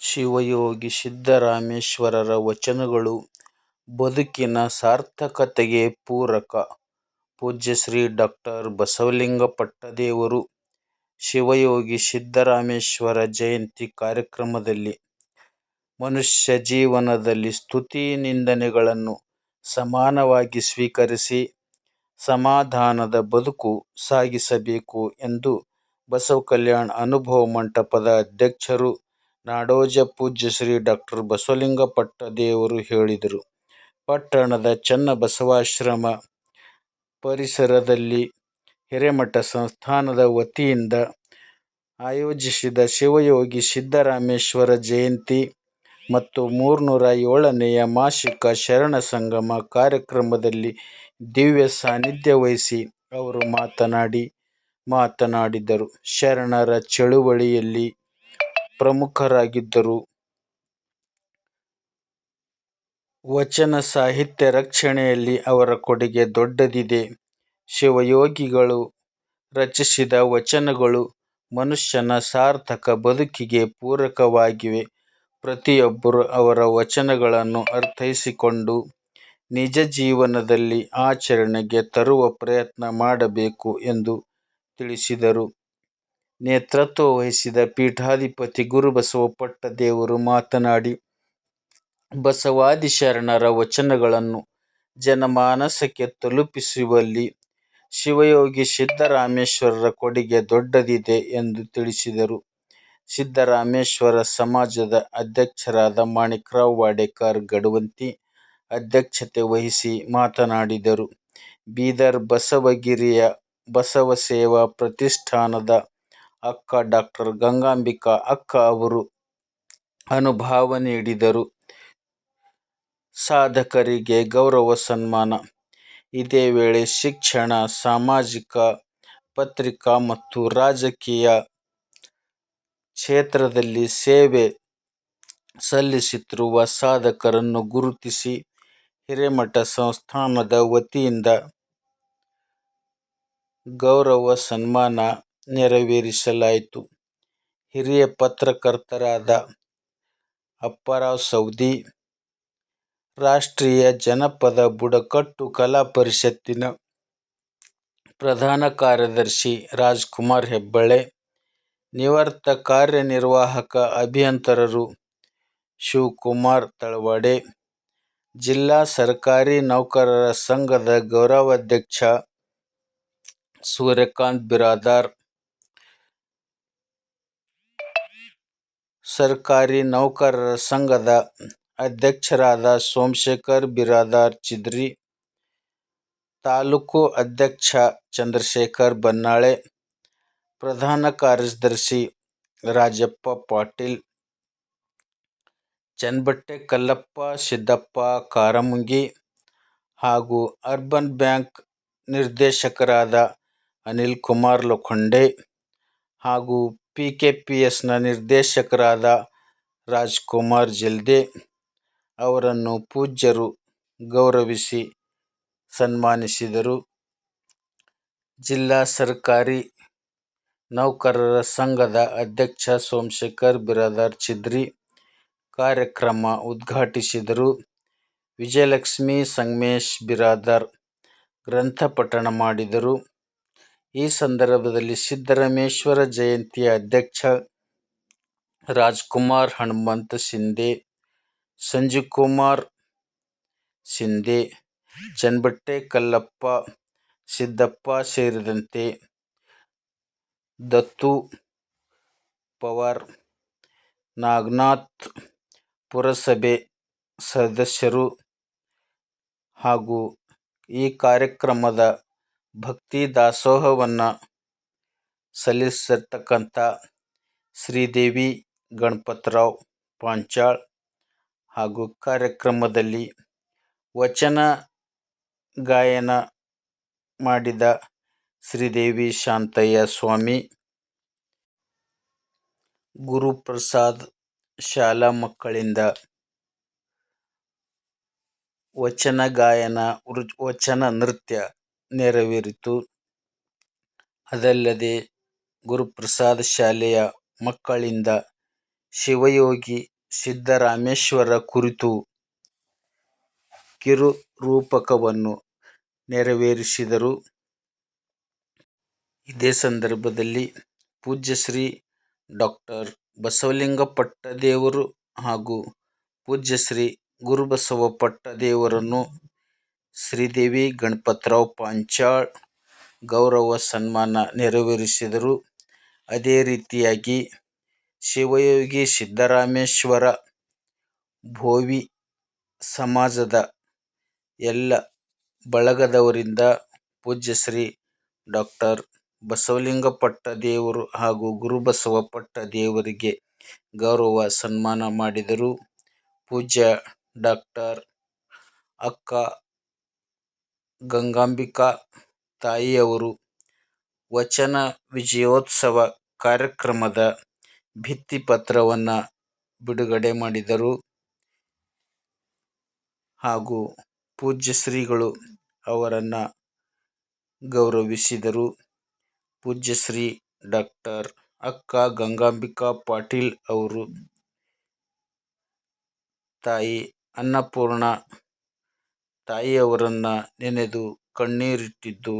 ಶಿವಯೋಗಿ ಸಿದ್ದರಾಮೇಶ್ವರರ ವಚನಗಳು ಬದುಕಿನ ಸಾರ್ಥಕತೆಗೆ ಪೂರಕ. ಪೂಜ್ಯ ಶ್ರೀ ಡಾಕ್ಟರ್ ಬಸವಲಿಂಗ ಪಟ್ಟದೇವರು ಶಿವಯೋಗಿ ಸಿದ್ದರಾಮೇಶ್ವರ ಜಯಂತಿ ಕಾರ್ಯಕ್ರಮದಲ್ಲಿ ಮನುಷ್ಯ ಜೀವನದಲ್ಲಿ ಸ್ತುತಿ ನಿಂದನೆಗಳನ್ನು ಸಮಾನವಾಗಿ ಸ್ವೀಕರಿಸಿ ಸಮಾಧಾನದ ಬದುಕು ಸಾಗಿಸಬೇಕು ಎಂದು ಬಸವ ಕಲ್ಯಾಣ ಅನುಭವ ಮಂಟಪದ ಅಧ್ಯಕ್ಷರು ನಾಡೋಜ ಪೂಜ್ಯ ಶ್ರೀ ಡಾಕ್ಟರ್ ಬಸವಲಿಂಗ ಪಟ್ಟದೇವರು ಹೇಳಿದರು. ಪಟ್ಟಣದ ಚನ್ನಬಸವಾಶ್ರಮ ಪರಿಸರದಲ್ಲಿ ಹಿರೇಮಠ ಸಂಸ್ಥಾನದ ವತಿಯಿಂದ ಆಯೋಜಿಸಿದ ಶಿವಯೋಗಿ ಸಿದ್ದರಾಮೇಶ್ವರ ಜಯಂತಿ ಮತ್ತು ಮೂರ್ನೂರ ಏಳನೆಯ ಮಾಸಿಕ ಶರಣ ಸಂಗಮ ಕಾರ್ಯಕ್ರಮದಲ್ಲಿ ದಿವ್ಯ ಸಾನ್ನಿಧ್ಯ ವಹಿಸಿ ಅವರು ಮಾತನಾಡಿ ಮಾತನಾಡಿದರು. ಶರಣರ ಚಳವಳಿಯಲ್ಲಿ ಪ್ರಮುಖರಾಗಿದ್ದರು. ವಚನ ಸಾಹಿತ್ಯ ರಕ್ಷಣೆಯಲ್ಲಿ ಅವರ ಕೊಡುಗೆ ದೊಡ್ಡದಿದೆ. ಶಿವಯೋಗಿಗಳು ರಚಿಸಿದ ವಚನಗಳು ಮನುಷ್ಯನ ಸಾರ್ಥಕ ಬದುಕಿಗೆ ಪೂರಕವಾಗಿವೆ. ಪ್ರತಿಯೊಬ್ಬರು ಅವರ ವಚನಗಳನ್ನು ಅರ್ಥೈಸಿಕೊಂಡು ನಿಜ ಜೀವನದಲ್ಲಿ ಆಚರಣೆಗೆ ತರುವ ಪ್ರಯತ್ನ ಮಾಡಬೇಕು ಎಂದು ತಿಳಿಸಿದರು. ನೇತೃತ್ವ ವಹಿಸಿದ ಪೀಠಾಧಿಪತಿ ಗುರುಬಸವ ಪಟ್ಟದೇವರು ಮಾತನಾಡಿ, ಬಸವಾದಿ ಶರಣರ ವಚನಗಳನ್ನು ಜನಮಾನಸಕ್ಕೆ ತಲುಪಿಸುವಲ್ಲಿ ಶಿವಯೋಗಿ ಸಿದ್ದರಾಮೇಶ್ವರರ ಕೊಡುಗೆ ದೊಡ್ಡದಿದೆ ಎಂದು ತಿಳಿಸಿದರು. ಸಿದ್ದರಾಮೇಶ್ವರ ಸಮಾಜದ ಅಧ್ಯಕ್ಷರಾದ ಮಾಣಿಕ್ರಾವ್ ವಾಡೇಕರ್ ಗಡವಂತಿ ಅಧ್ಯಕ್ಷತೆ ವಹಿಸಿ ಮಾತನಾಡಿದರು. ಬೀದರ್ ಬಸವಗಿರಿಯ ಬಸವ ಸೇವಾ ಪ್ರತಿಷ್ಠಾನದ ಅಕ್ಕ ಡಾಕ್ಟರ್ ಗಂಗಾಂಬಿಕಾ ಅಕ್ಕ ಅವರು ಅನುಭಾವ ನೀಡಿದರು. ಸಾಧಕರಿಗೆ ಗೌರವ ಸನ್ಮಾನ. ಇದೇ ವೇಳೆ ಶಿಕ್ಷಣ, ಸಾಮಾಜಿಕ, ಪತ್ರಿಕಾ ಮತ್ತು ರಾಜಕೀಯ ಕ್ಷೇತ್ರದಲ್ಲಿ ಸೇವೆ ಸಲ್ಲಿಸುತ್ತಿರುವ ಸಾಧಕರನ್ನು ಗುರುತಿಸಿ ಹಿರೇಮಠ ಸಂಸ್ಥಾನದ ವತಿಯಿಂದ ಗೌರವ ಸನ್ಮಾನ ನೆರವೇರಿಸಲಾಯಿತು. ಹಿರಿಯ ಪತ್ರಕರ್ತರಾದ ಅಪ್ಪಾರಾವ್ ಸೌದಿ, ರಾಷ್ಟ್ರೀಯ ಜನಪದ ಬುಡಕಟ್ಟು ಕಲಾ ಪರಿಷತ್ತಿನ ಪ್ರಧಾನ ಕಾರ್ಯದರ್ಶಿ ರಾಜ್ಕುಮಾರ್ ಹೆಬ್ಬಳೆ ನಿವೃತ್ತ ಕಾರ್ಯನಿರ್ವಾಹಕ ಅಭಿಯಂತರರು ಶಿವಕುಮಾರ್ ತಳವಾಡೆ, ಜಿಲ್ಲಾ ಸರ್ಕಾರಿ ನೌಕರರ ಸಂಘದ ಗೌರವಾಧ್ಯಕ್ಷ ಸೂರ್ಯಕಾಂತ್ ಬಿರಾದಾರ, ಸರಕಾರಿ ನೌಕರರ ಸಂಘದ ಅಧ್ಯಕ್ಷರಾದ ಸೋಮಶೇಖರ್ ಬಿರಾದಾರ್ ಚಿದ್ರಿ, ತಾಲೂಕು ಅಧ್ಯಕ್ಷ ಚಂದ್ರಶೇಖರ್ ಬನ್ನಾಳೆ, ಪ್ರಧಾನ ಕಾರ್ಯದರ್ಶಿ ರಾಜಪ್ಪ ಪಾಟೀಲ್ ಚನ್ನಬಟ್ಟೆ ಕಲ್ಲಪ್ಪ, ಸಿದ್ದಪ್ಪ ಕಾರಮುಂಗಿ ಹಾಗೂ ಅರ್ಬನ್ ಬ್ಯಾಂಕ್ ನಿರ್ದೇಶಕರಾದ ಅನಿಲ್ ಕುಮಾರ್ ಲೋಖಂಡೆ ಹಾಗೂ ಪಿಕೆಪಿಎಸ್ನ ನಿರ್ದೇಶಕರಾದ ರಾಜ್ಕುಮಾರ್ ಜಲ್ದೆ ಅವರನ್ನು ಪೂಜ್ಯರು ಗೌರವಿಸಿ ಸನ್ಮಾನಿಸಿದರು. ಜಿಲ್ಲಾ ಸರ್ಕಾರಿ ನೌಕರರ ಸಂಘದ ಅಧ್ಯಕ್ಷ ಸೋಮಶೇಖರ್, ಬಿರಾದಾರ್ ಚಿದ್ರಿ ಕಾರ್ಯಕ್ರಮ ಉದ್ಘಾಟಿಸಿದರು. ವಿಜಯಲಕ್ಷ್ಮೀ, ಸಂಗಮೇಶ್, ಬಿರಾದರ್ ಗ್ರಂಥ ಪಠಣ ಮಾಡಿದರು. ಈ ಸಂದರ್ಭದಲ್ಲಿ ಸಿದ್ದರಾಮೇಶ್ವರ ಜಯಂತಿಯ ಅಧ್ಯಕ್ಷ ರಾಜ್ಕುಮಾರ್ ಹನುಮಂತ ಸಿಂಧೆ ಸಂಜೀವ್ ಕುಮಾರ್ ಸಿಂಧೆ ಚನ್ಬಟ್ಟೆ ಕಲ್ಲಪ್ಪ, ಸಿದ್ದಪ್ಪ ಸೇರಿದಂತೆ ದತ್ತು ಪವಾರ್, ನಾಗನಾಥ್, ಪುರಸಭೆ ಸದಸ್ಯರು ಹಾಗೂ ಈ ಕಾರ್ಯಕ್ರಮದ ಭಕ್ತಿ ದಾಸೋಹವನ್ನು ಸಲ್ಲಿಸಿರ್ತಕ್ಕಂಥ ಶ್ರೀದೇವಿ ಗಣಪತರಾವ್ ಪಾಂಚಾಳ್ ಹಾಗೂ ಕಾರ್ಯಕ್ರಮದಲ್ಲಿ ವಚನ ಗಾಯನ ಮಾಡಿದ ಶ್ರೀದೇವಿ ಶಾಂತಯ್ಯ ಸ್ವಾಮಿ, ಗುರುಪ್ರಸಾದ್ ಶಾಲಾ ಮಕ್ಕಳಿಂದ ವಚನ ಗಾಯನ, ವಚನ ನೃತ್ಯ ನೆರವೇರಿತು. ಅದಲ್ಲದೆ ಗುರುಪ್ರಸಾದ ಶಾಲೆಯ ಮಕ್ಕಳಿಂದ ಶಿವಯೋಗಿ ಸಿದ್ದರಾಮೇಶ್ವರ ಕುರಿತು ಕಿರುರೂಪಕವನ್ನು ನೆರವೇರಿಸಿದರು. ಇದೇ ಸಂದರ್ಭದಲ್ಲಿ ಪೂಜ್ಯಶ್ರೀ ಡಾಕ್ಟರ್ ಬಸವಲಿಂಗ ಪಟ್ಟದೇವರು ಹಾಗೂ ಪೂಜ್ಯ ಶ್ರೀ ಗುರುಬಸವ ಪಟ್ಟದೇವರನ್ನು ಶ್ರೀದೇವಿ ಗಣಪತರಾವ್ ಪಾಂಚಾಳ್ ಗೌರವ ಸನ್ಮಾನ ನೆರವೇರಿಸಿದರು. ಅದೇ ರೀತಿಯಾಗಿ ಶಿವಯೋಗಿ ಸಿದ್ದರಾಮೇಶ್ವರ, ಭೋವಿ ಸಮಾಜದ ಎಲ್ಲ ಬಳಗದವರಿಂದ ಪೂಜ್ಯಶ್ರೀ ಡಾಕ್ಟರ್ ಬಸವಲಿಂಗ ಪಟ್ಟದೇವರು ಹಾಗೂ ಗುರುಬಸವ ಪಟ್ಟದೇವರಿಗೆ ಗೌರವ ಸನ್ಮಾನ ಮಾಡಿದರು. ಪೂಜ್ಯ ಡಾಕ್ಟರ್ ಅಕ್ಕ ಗಂಗಾಂಬಿಕಾ ತಾಯಿಯವರು ವಚನ ವಿಜಯೋತ್ಸವ ಕಾರ್ಯಕ್ರಮದ ಭಿತ್ತಿಪತ್ರವನ್ನು ಬಿಡುಗಡೆ ಮಾಡಿದರು ಹಾಗೂ ಪೂಜ್ಯಶ್ರೀಗಳು ಅವರನ್ನು ಗೌರವಿಸಿದರು. ಪೂಜ್ಯಶ್ರೀ ಡಾಕ್ಟರ್ ಅಕ್ಕ ಗಂಗಾಂಬಿಕಾ ಪಾಟೀಲ್ ಅವರು ತಾಯಿ ಅನ್ನಪೂರ್ಣ ತಾಯಿಯವರನ್ನು ನೆನೆದು ಕಣ್ಣೀರಿಟ್ಟಿದ್ದು